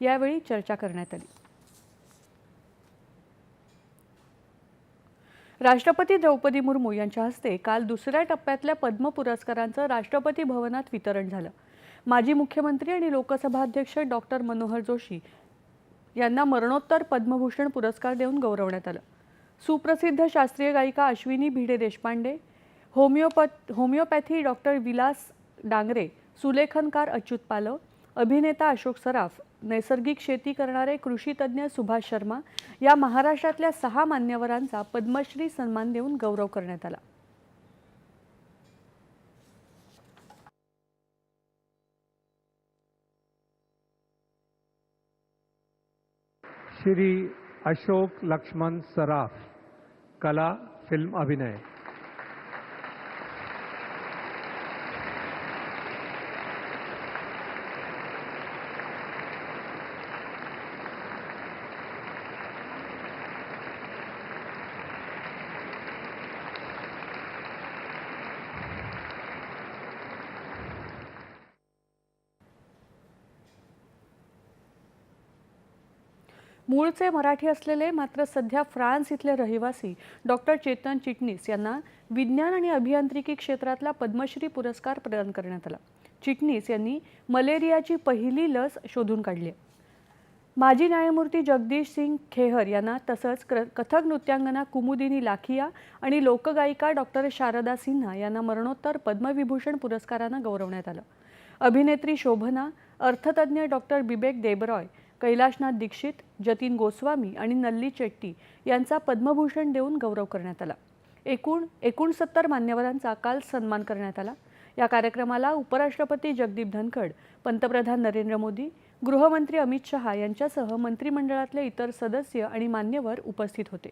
यावेळी चर्चा करण्यात आली. राष्ट्रपती द्रौपदी मुर्मू यांच्या हस्ते काल दुसऱ्या टप्प्यातल्या पद्म पुरस्कारांचं राष्ट्रपती भवनात वितरण झालं. माजी मुख्यमंत्री आणि लोकसभा अध्यक्ष डॉक्टर मनोहर जोशी यांना मरणोत्तर पद्मभूषण पुरस्कार देऊन गौरवण्यात आलं. सुप्रसिद्ध शास्त्रीय गायिका Ashwini Bhide Deshpande homeopath homeopathy doctor Vilas Dangre सुलेखनकार Achyut Palav अभिनेता अशोक सराफ नैसर्गिक शेती करणारे कृषीतज्ज्ञ सुभाष शर्मा या महाराष्ट्रातल्या सहा मान्यवरांचा पद्मश्री सन्मान देऊन गौरव करण्यात आला. श्री अशोक लक्ष्मण सराफ कला फिल्म अभिनय. मूळचे मराठी असलेले मात्र सध्या फ्रान्स इथले रहिवासी डॉक्टर चेतन चिटणीस यांना विज्ञान आणि अभियांत्रिकी क्षेत्रातला पद्मश्री पुरस्कार प्रदान करण्यात आला. चिटणीस यांनी मलेरियाची पहिली लस शोधून काढली आहे. माजी न्यायमूर्ती जगदीश सिंग खेहर यांना तसंच क्र कथक नृत्यांगना कुमुदिनी लाखिया आणि लोकगायिका डॉक्टर शारदा सिन्हा यांना मरणोत्तर पद्मविभूषण पुरस्कारानं गौरवण्यात आलं. अभिनेत्री शोभना अर्थतज्ज्ञ डॉक्टर बिबेक देबरॉय कैलाशनाथ दीक्षित जतीन गोस्वामी आणि नल्ली चेट्टी यांचा पद्मभूषण देऊन गौरव करण्यात आला. एकूण एकोणसत्तर मान्यवरांचा काल सन्मान करण्यात आला. या कार्यक्रमाला उपराष्ट्रपती जगदीप धनखड पंतप्रधान नरेंद्र मोदी गृहमंत्री अमित शहा यांच्यासह मंत्रिमंडळातले इतर सदस्य आणि मान्यवर उपस्थित होते.